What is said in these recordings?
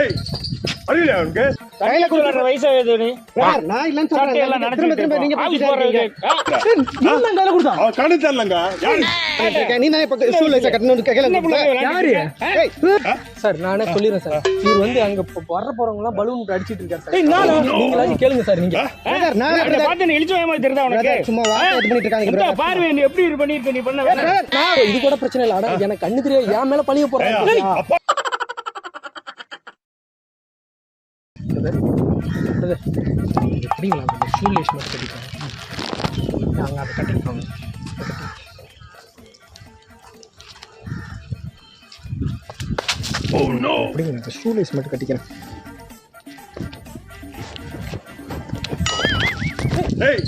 ஏய் அறியல அவனுக்கு கையில கொடுக்குற வயசா இது நீ? சார், நான் இல்லைன்னு சட்டை எல்லாம் சொல்றேன் திரும்ப திரும்ப நீங்க ஆபீஸ் பேசிட்டே போறதுக்கு இருக்கீங்க. ஆ? இவன் தான் கையில கொடுத்தான். அவன் கண்ணு தரலங்க யாரு? இருக்கேன். நீ தான் இப்ப ஸ்கூல் லைசா கட்டணும் கையில சின்ன கொடுத்த. பிள்ளை யாரு? விளையாடிட்டு சார் நானே சொல்லிடுறேன் சார். இவர் வந்து அங்க வர போறவங்க எல்லாம் பலூன் அடிச்சிட்டு இருக்காரு சார். ஏய், நானா? கேளுங்க சார் நீங்க. நான் பிரதர், பார்த்து நீ இழிச்ச உனக்கு? சும்மா வார்த்தை இது பண்ணிட்டு இருக்காங்க இந்த பிரதர். பார்வை நீ எப்படி இது பண்ணிருக்க நீ பண்ண நான் இது கூட பிரச்சனை இல்ல அட எனக்கு கண்ணு தெரியாது என் மேல பழிய போறாங்க அப்பா எப்படிங்களா அந்த ஷூ லேஸ் மட்டும் கட்டிப்பாங்க அங்க அதை கட்டிருப்பாங்க அப்படிங்க இந்த ஷூ லேஸ் மட்டும் கட்டிக்கிறேன். ஏய்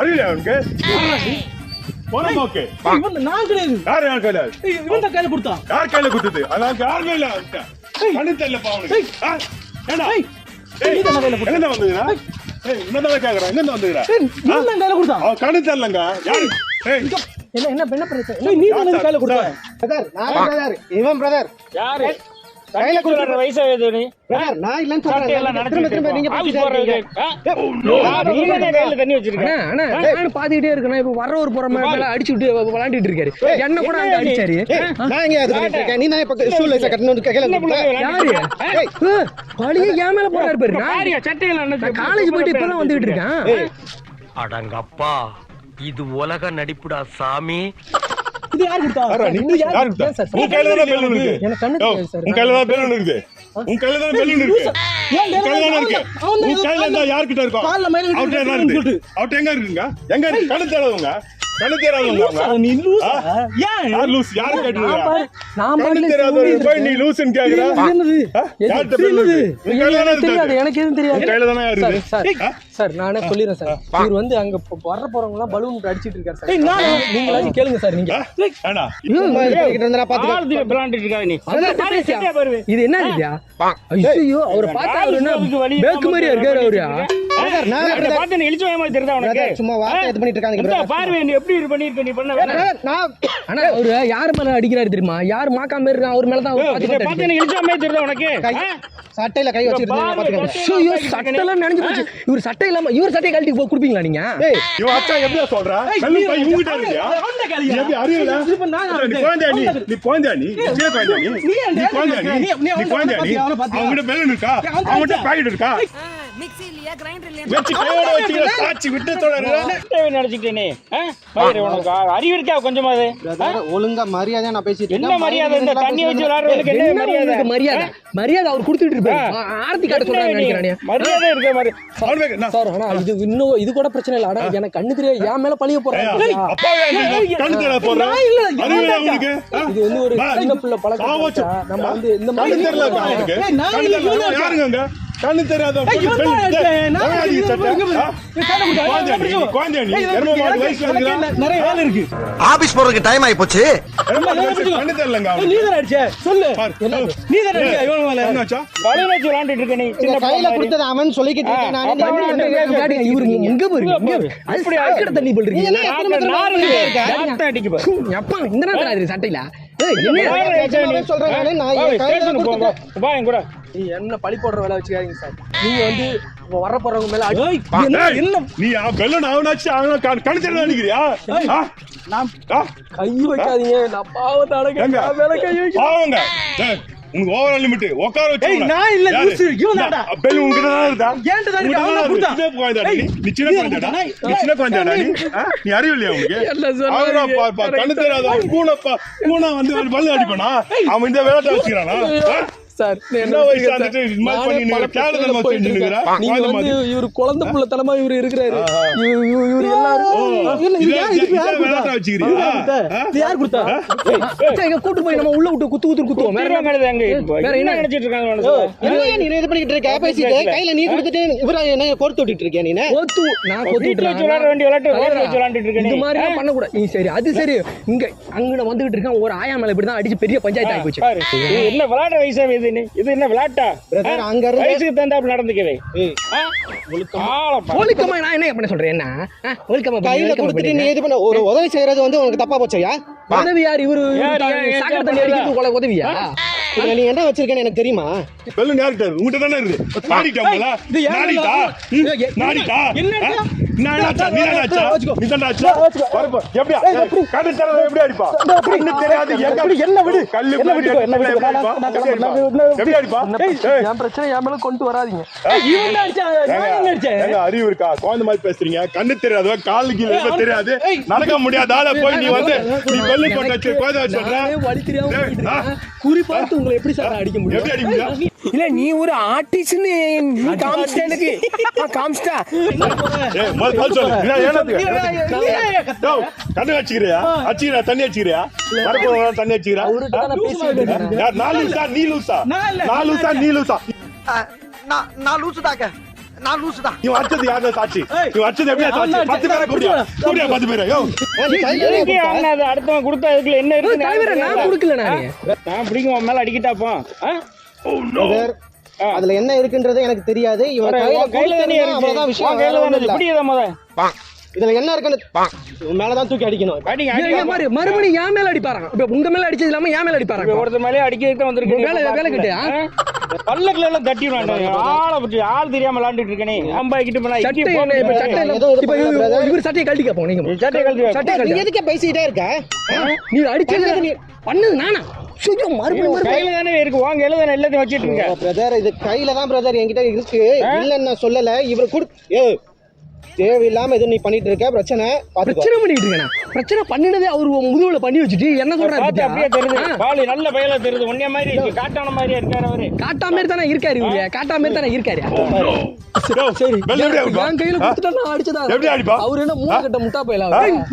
அறியல அவனுக்கு? போன போக்கு. இவன் தான் நான் கிடையாது. யார் யார் கையில? ஏய், இவன் தான் கையில கொடுத்தான். யார் கையில குத்துது அதான் யாருமே இல்ல அவன்கிட்ட? கண்ணு தெரியலப்பா அவனுக்கு. ஆ? தானே கையில கொடுத்த. ஏய். என்னதான் கேக்குறேன் எங்க வந்துக்கிறா தான் கையில கொடுத்தான். அவன் யாரு? ஏய் என்ன என்ன என்ன பிரச்சனை? நீ கையில கொடுத்த. பிரதர், நான் பிரதர், இவன் பிரதர். யாரு? கையில கொடுக்குற வயசா நான் இல்லைன்னு சொல்றேன். திரும்ப திரும்ப நீங்க ஆபீஸ் கையில தண்ணி அண்ணா பாத்துக்கிட்டே இருக்கேன். இப்ப வர ஒரு போற மேல அடிச்சு விட்டு விளையாண்டுட்டு இருக்காரு என்ன கூட அங்க அடிச்சாரு? நான் இங்க இது பண்ணிட்டு இருக்கேன். நீ தான் இப்ப ஸ்கூல் லைசா கட்டணும் கையில. யாரு? விளையாடிட்டு பழிய மேல போறாரு பாரு. நான் சட்டையில நான் காலேஜ் போயிட்டு இப்பதான் வந்துகிட்டு இருக்கேன்? அடங்கப்பா இது உலக நடிப்புடா சாமி. யார் கொடுத்தா? யாரா கொடுத்தா? உன் கையில தானே பெலூன் இருக்கு. எனக்கு கண்ணு. உன் கையில தான் பெலூன் இருக்கு. உன் கையில தான் பெலூன் இருக்கு. உன் கையில தானே இருக்கு. உன் யார்கிட்ட இருக்கும் எங்க இருக்குங்க? எங்க இருக்கு? கண்ணு அவங்க நீ லூசா? ஆ? ஏன்? யார் லூஸ் யாரு நான் போய் நீ லூசுன்னு கேக்குற? எனக்கு தெரியாது எனக்கு எதுவும் தெரியாது. உன் கையில தானே சார் இருக்கு சார் நானே சொல்லிடுறேன் சார். இவர் வந்து அங்க வர போறவங்க எல்லாம் பலூன் அடிச்சிட்டு இருக்காரு சார்? நீங்களாச்சும் கேளுங்க சார் நீங்க. இது பண்ணிக்கிட்டு இருந்தா நீ? சட்டையா பாரு இது என்ன ஐயோ அவரை பார்த்தா அவரு என்ன? பேக்கு மாதிரியா இருக்காரு அவரு? பார்த்து இழிச்ச வயமா தெரியுதா உனக்கு? சும்மா வார்த்தை இது பண்ணிட்டு இருக்காங்க. பார்வை நீ எப்படி இது பண்ணிருக்க நீ பண்ண நான் ஆனா அவரு யார் மேல அடிக்கிறாரு தெரியுமா? யார் மாக்காம இருக்கான் அவர் மேல தான் பார்த்து இழிச்ச வயமா தெரியுதா உனக்கு? சட்டையில கை வச்சிட்டு இருந்தா பார்வை, பாத்துக்கிறேன். சட்டை ஐயோ சட்டையெல்லாம் நினைஞ்சு போச்சு. இவர் சட்டை இல்லாம இவர் சட்டையை கழட்டி போ- கொடுப்பீங்களா நீங்க? ஏய், இவன் சொல்ற? இருக்கியா. எப்படி அறியல? நீ குழந்தையா நீ? நீ குழந்தையா நீ? நீ குழந்தையா நீ? நீ குழந்தையா நீ? நீ- குழந்தையா நீ? பெலூன் இருக்கா? பாக்கெட் இருக்கா? இல்லையா? கிரைண்டர் இல்லையா? வச்சு கையோட வச்சுக்கிற சாச்சி விட்டு தொடர தேவை நினைச்சுக்கிட்டே நீ ஆ? மயிரு, உனக்கு அறிவு இருக்கா கொஞ்சமாவது பிரதர், ஒழுங்கா மரியாதையா நான் பேசிட்டு என்ன. மரியாதை? இந்த தண்ணி வச்சு விளையாடுறதுக்கு என்ன என்ன மரியாதை? மரியாதை? மரியாதை அவர் கொடுத்துட்டு இருப்பாரு. ஆரத்தி காட்ட சொல்றாங்க என்ன நீ? நினைக்கிறேன் மரியாதை இருக்க மாதிரி. அவனுக்கு நான் சார் ஆனா இது இன்னும் இது கூட பிரச்சனை இல்ல. ஆனா எனக்கு கண்ணு தெரியாது. என் மேல பழிய போறாங்க? இது வந்து ஒரு சின்ன பிள்ளை பழக்கம். நம்ம வந்து இந்த மாதிரி கண்ணு தெரியாத? நிறைய வேலை இருக்கு. ஆபீஸ் போறதுக்கு டைம் ஆயி போச்சு கண்ணு தெரியலங்க ஏய், அவனுக்கு. நீ தானே அடிச்ச? சொல்லு. நீ தானே அடிச்ச? இவன் மேல. என்னாச்சா? பலூன் வச்சு விளையாண்டுட்டு இருக்க நீ. இந்த சின்ன கையில. கொடுத்தது அவன் சொல்லிக்கிட்டு இருக்கேன். நான் இவரு சாக்கடை தண்ணி நீ பண்றீங்க என்ன எத்தனை மீட்டர் நாலு மேல நாள் இருக்க? நாத்தம் அடிக்கு பாரு. எப்பா இந்த நேரத்துல அது சட்டையில? ஏய், என்ன நான் சொல்றேன். கையில. வா, என் கூட. நீ என்ன பழி போடுற வேலை வச்சுக்காதீங்க சார் நீங்க வந்து வர போறவங்க மேல என்ன நீ அவன் பெல்லன் அவனாச்சு அவன கண்- தெரியல நினைக்கிறியா? நான்? கை வைக்காதீங்க நான் பாவத்தை அடக்க எங்க? நான் மேல கை பாவங்க உனக்கு ஓவர் லிமிட் உட்கார வச்சு நான் இல்ல, லூசு, இவன் தான்டா. பெல் உங்ககிட்ட தான் இருந்தா ஏன்ட்ட தான் இருக்கு, அவன் நீ. நீ சின்ன நீ குழந்தைடா ஏய், நீ சின்ன குழந்தைடா நீ ஆ? நீ அறிவு இல்லையா உனக்கு எல்லாம் சொல்லாதீங்க. அவரா பா- பா- கண்ணு தெரியாத பூனைப்பா பூனை வந்து பல்லு அடிப்பானா அவன் இந்த விளையாட்டை வச்சுக்கிறானா? சார் நீ என்ன பண்ணி இருக்கேன். நீங்க குழந்தை வந்து மாதிரி. இவரு குழந்தை புள்ளத்தனமா இவரு இருக்கிறாரு. இவரு- இவரு- இவரு எல்லாரும் யார் கொடுத்தா? கூட்டு போய் நம்ம உள்ள விட்டு குத்து குத்து குத்துவோம். வேற என்ன? நினைச்சிட்டு இருக்காங்க நீ இது பண்ணிக்கிட்டு இருக்க? பேசிட்டு, கையில நீ கொடுத்துட்டு இவரை என்ன கோர்த்து விட்டுட்டு இருக்கியா நீனு? கோத்து நான் விளையாட விட்டுறேன். வேண்டிய விளையாட்டு ரோட்ல வச்சு விளையாண்டுட்டு இருக்க இந்த நீ. மாதிரி பண்ணக்கூடாது. நீ சரி அது சரி. இங்க அங்க வந்துகிட்டு இருக்கேன் ஒரு ஆயா மேல இப்படிதான் அடிச்சு பெரிய பஞ்சாயத்து ஆகி போச்சு. என்ன வயசா இது நீ? இது என்ன விளையாட்டா? அங்க இருந்து- வயசுக்கு தகுந்தாப்புல நடந்துக்கவே. ஒழுக்கமா நான் என்ன பண்ண சொல்றேன்? என்ன? ஆ, ஒழுக்கமா பண்ணு, கையில ஒழுக்கமா கொடுத்துட்டு நீ பண்ணு. இது பண்ண. ஒரு உதவி செய்யறது வந்து உனக்கு தப்பா போச்சையா? உதவி யார் இவரு உதவியா? நீ என்ன வச்சிருக்கேன்னு எனக்கு தெரியுமா? பெல்லு யார்கிட்ட உங்ககிட்ட தானே இருக்கு. நாடிட்டாங்களா இது நாடிட்டா நாடிட்டா என்ன? கொண்டு அறிவு இருக்கா? குழந்தை மாதிரி பேசுறீங்க. கண்ணு தெரியாதோ காலு கீழே தெரியாது. நடக்க முடியாதால போய் நீ வந்து நீ வெள்ளு போட்டு வச்சு குழந்தை வச்சு உங்களை எப்படி சார் அடிக்க முடியும்? எப்படி அடிக்க முடியும்? இல்ல நீ ஒரு ஆர்டிஸ்ட்னு நீ காமிச்சிட்ட எனக்கு. ஆ, காமிச்சிட்டா? ஏய் முதல்ல பதில் சொல்லு. என்ன, என்னத்துக்கு? டேய், கண்ணு வச்சுக்கிறியா வச்சுக்கிறியா தண்ணி வச்சுக்கிறியா வரப்போ தண்ணி இருக்கேன். யார் நான் லூசா? நீ லூசா? லூசா நீ லூசா? நான் நான் நான் லூசுதான் இவன் அடிச்சது யாரு சாட்சி? இவன் அடிச்சது எப்படியா சாட்சி? தான் பத்து பேரை கூடியா கூடியா பத்து பேரை? யோ நீ அடுத்தவன் கொடுத்தா இதுக்குள்ள என்ன இருக்கு தலைவரை நான் கொடுக்கல நானு நான் பிடிக்கும் உன் மேல அடிக்கிட்டாப்பா ஆ? பிரதர், அதுல என்ன இருக்குன்றது எனக்கு தெரியாது. இவன் கையில கையில தானே விஷயம். கையில தானே இல்ல. பிடிக்கத முத. இதுல என்ன இருக்குன்னு உன் மேலதான் தூக்கி அடிக்கணும். ஏன் மாதிரி மறுபடியும் என் மேல அடிப்பாராங்க இப்ப உங்க மேல அடிச்சது இல்லாம என் மேல அடிப்பாராங்க இப்ப ஒருத்தர் மேலே அடிக்கிறதுக்கு தான் வந்திருக்கு வேலை- வேலை கிட்டயா? பல்லக்குல எல்லாம் தட்டி ஆளை பற்றி ஆள் தெரியாம விளாண்டுட்டு இருக்கனே. அம்பா கிட்ட போனா சட்டை இப்ப சட்டை இப்ப இவரு- சட்டையை கழட்டி கேப்போம் நீங்க. சட்டை கழட்டி வை. சட்டையை நீ கழட்டி. எதுக்கு பேசிக்கிட்டே இருக்க? நீ அடிச்சது நீ? பண்ணது நானா? ஐயோ, மறுபடியும் கையில தானே இருக்கு. வாங்க கையில தானே எல்லாத்தையும் வச்சிட்டு இருக்க. பிரதர் இது கையில தான் பிரதர் என்கிட்ட இருக்கு இல்லன்னு நான் சொல்லல. இவர் குடு ஏ தேவையில்லாம எதுவும் நீ பண்ணிட்டு இருக்க பிரச்சனை பிரச்சனை பண்ணிட்டு இருக்கேன்? பிரச்சனை பண்ணினதே அவர் முதுகுல பண்ணி வச்சுட்டு என்ன சொல்றாரு அப்படியே? தெரியுது. பாலு நல்ல பையல தெரியுது. உன்னைய மாதிரி இருக்கு. காட்டான மாதிரியா இருக்காரு அவரு. காட்டா மாதிரி தானே இருக்காரு இவரு. காட்டா மாதிரி தானே இருக்காரு. சரி? என் கையில? கொடுத்துட்டா நான் அடிச்சதா? எப்படி அடிப்பா? அவர் என்ன மூணு கட்ட முட்டா போயில?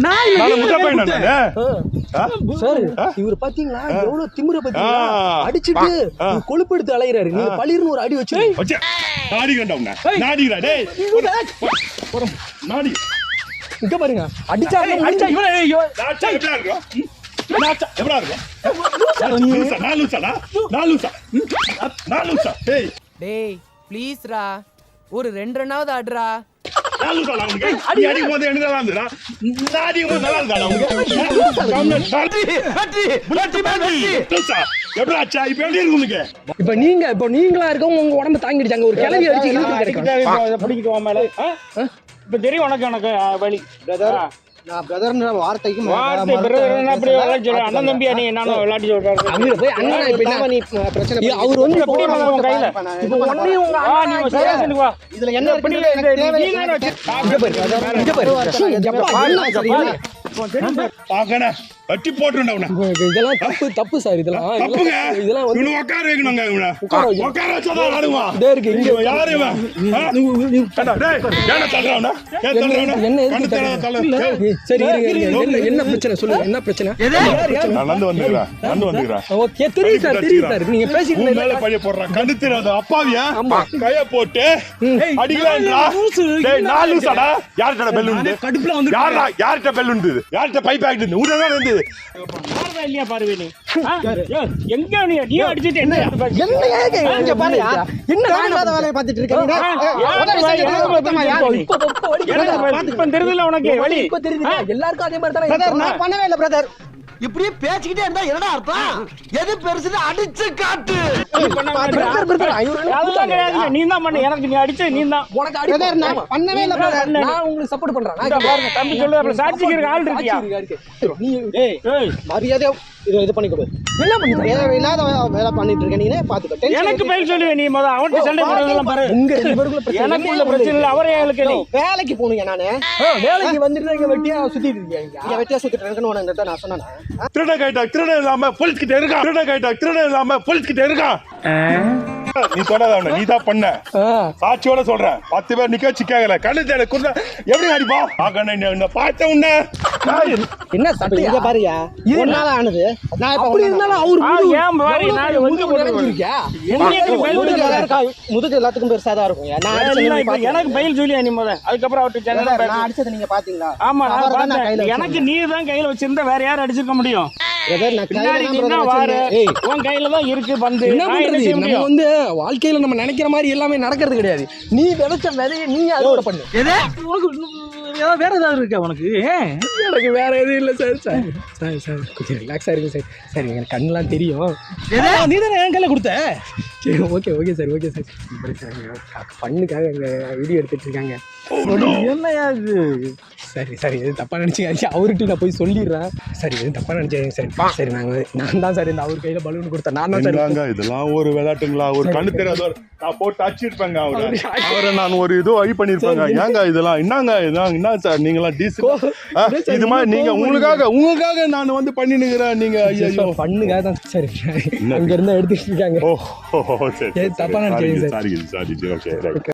நானு முட்டை பையனா நானு? சார் இவர் பாத்தீங்களா? எவ்வளவு திமிர பாத்தீங்களா. அடிச்சிட்டு கொழுப்பெடுத்து அலையிறாரு. நீங்க பளிர்னு ஒரு அடி வச்சு. உன்னை. நாடிக்கிறேன், போடா. நாடி. இங்க பாருங்க. அடிச்சா நாச்சா எப்படியா இருக்கும்? ம்? நாச்சா எப்படியா இருக்கும்? லூசா, நான் லூசாடா? நான் லூசா? நான் லூசா? டேய், டேய் ப்ளீஸ் ரா ஒரு ரெண்டு ரன்னாவது ஆடுறா? இப்ப எப்படி இருக்கு நீங்க இப்ப நீங்களா இருக்கவங்க உங்க உடம்பு தாங்கிடுச்சாங்க. ஒரு கிளவி அடிச்சு இழுத்து கிடைக்கும் இப்ப தெரியும் உனக்கு எனக்கு வழி பிரதர். நான் பிரதர்ன்ற வார்த்தைக்கு வார்த்தை பிரதர் என்ன அப்படி. விளையாட்டு சொல்ற அண்ணன் தம்பியா நீ நானும் விளையாட்டு சொல்றாரு. அங்க போய் அண்ணன் இப்ப என்ன நீ பிரச்சனை பண்ணி- அவர் வந்து எப்படி உன் கையில? இப்ப என்ன உடனே உங்க ஆ, நீ ஒரு ஸ்டேஷனுக்கு வா. இதுல என்ன எப்படி இருக்குன்னு எனக்கு நீ தேவையில்லை. தானே வச்சு இங்க பாரு. இங்க பாரு. சீ, வெட்டி போட்டுருண்டா. இதெல்லாம் தப்பு தப்பு சார் இதெல்லாம் தப்புங்க. இதெல்லாம் வந்து உட்கார வைக்கணுங்க இவனை. உட்கார வச்சாதான் ஆடுவான். இதே இருக்கு, இங்க. யாரு இவன்? என்ன சரி. என்ன என்ன பிரச்சனை சொல்லுங்க என்ன பிரச்சனை நான் நடந்து வந்துக்கிறேன், நடந்து வந்துக்கிறேன். ஓகே தெரியும் சார் தெரியும் சார் நீங்க பேசிட்டு மேல பழிய போடுறான். கண்ணு தெரியாத அப்பாவியா? கைய போட்டு அடிக்கலான்றா. டேய், நான் லூசாடா? யார்கிட்ட bell உண்டு? யார்டா? யார்கிட்ட bell உண்டு? யார்கிட்ட pipe ஆகிட்டு இருந்து? உன்கிட்ட தானே இருந்தது. யாருடா இல்லையா பாருவே நீ ஆ? ஏய், எங்க நீ நீ அடிச்சிட்டு என்ன என்ன ஏங்க இங்க பாருயா. என்ன தேவையில்லாத வேலையை? இப்ப, தெரியுதுல உனக்கு வழி இப்ப தெரியுது எல்லாருக்கும் அதே மாதிரி தானே பிரதர் இருக்கும். நான் பண்ணவே இல்லை பிரதர் இப்படியே பேசிக்கிட்டே இருந்தா என்னடா அர்த்தம்? எது பெருசுன்னு அடிச்சு காட்டு. நீ தான் பண்ணு. எனக்கு நீ அடிச்ச நீ தான். உனக்கு அடி பிரதர் நான் பண்ணவே இல்லை பிரதர். நான் உங்களுக்கு சப்போர்ட் பண்றேன். தம்பி சொல்லு சாட்சிக்கு இருக்க ஆள் இருக்கியா. நீ மரியாதை இது இது பண்ணி கொடு என்ன பண்ணி தேவையில்லாத வேலை பண்ணிட்டு இருக்க நீனே பாத்துக்கோ எனக்கு பதில் சொல்லுவேன் நீ முத. அவன்கிட்ட சண்டை போடுறதெல்லாம் பாரு. உங்க ரெண்டு பேருக்குள்ள பிரச்சனை எனக்கு உள்ள பிரச்சனை இல்லை. அவரே எனக்கு நீ. வேலைக்கு போகணுங்க நானு. வேலைக்கு வந்துட்டு இங்க வெட்டியா சுத்திட்டு இருக்கீங்க இங்க? வெட்டியா சுத்திட்டு இருக்கேன்னு உனக்கு நான் சொன்னேன்? திருடன் கைட்டா திருடன் இல்லாம போலீஸ் கிட்ட இருக்கான் திருடன் கைட்டா திருடன் இல்லாம போலீஸ் கிட்ட இருக்கான் நீ சொன்னத அவன நீ தான் பண்ண. சாட்சியோட சொல்றேன். பத்து பேர் நிக்க வச்சு கேக்கல. கண்ணு தேட குடுத்த எப்படி அடிப்பா ஆகணும் பார்த்த உன்ன. என்ன சட்டையா இங்க பாருயா இது ஆனது. நான் இப்ப அப்படி இருந்தாலும் அவர் ஏன் பாரு, நான் வந்து பதில் முதுகு எல்லாத்துக்கும் பெருசா தான் இருக்கும். நான்? எனக்கு பதில் சொல்லியா நீ முத. அதுக்கப்புறம் அவர்கிட்ட நான் அடிச்சது நீங்க பாத்தீங்களா? ஆமா நான் எனக்கு நீ தான் கையில வச்சிருந்தா வேற யாரும் அடிச்சிருக்க முடியும்? பிரதர் நான் கையில தான் பிரதர். உன் கையில தான் இருக்கு பந்து. என்ன பண்றது? நம்ம வந்து வாழ்க்கையில நம்ம நினைக்கிற மாதிரி எல்லாமே நடக்கிறது கிடையாது. நீ விதைச்ச விதைய நீ அறுவடை பண்ணு. ஏதாவது வேற ஏதாவது இருக்கா உனக்கு? எனக்கு வேற எதுவும் இல்லை சார் சார். சார் சார் கொஞ்சம் ரிலாக்ஸாக இருங்க சார். சார் எனக்கு கண்ணெலாம் தெரியும். நீ தானே என் கையில கொடுத்த? சரி okay okay sir okay sir. Sir பண்ணுக்காக அங்கே வீடியோ எடுத்துட்டு இருக்காங்க. என்னையா இது? சரி சரி எது தப்பாக நினச்சிக்காச்சு அவர்கிட்ட நான் போய் சொல்லிடுறேன். சரி எதுவும் தப்பாக நினச்சிங்க சரி சரி நாங்கள் நான் தான் சார் இந்த அவர் கையில் பலூன் கொடுத்தேன். நான் தான் சார் இதெல்லாம் ஒரு விளையாட்டுங்களா? ஒரு கண்ணு தெரியாத நான் போட்டு அடிச்சிருப்பேங்க அவரை. அவரை நான் ஒரு இது வழி பண்ணிருப்பேங்க. ஏங்க இதெல்லாம்? என்னங்க இதெல்லாம் என்ன சார்? நீங்களாம் டீசல் இது மாதிரி நீங்க உங்களுக்காக உங்களுக்காக நான் வந்து பண்ணினுக்கிறேன் நீங்க. ஐயோ பண்ணுக்காக தான் சரி அங்கே இருந்தால் எடுத்துட்டு இருக்காங்க. ஓ சரி ஏய், தப்பா நினைக்காதீங்க சார். Sorry sorry okay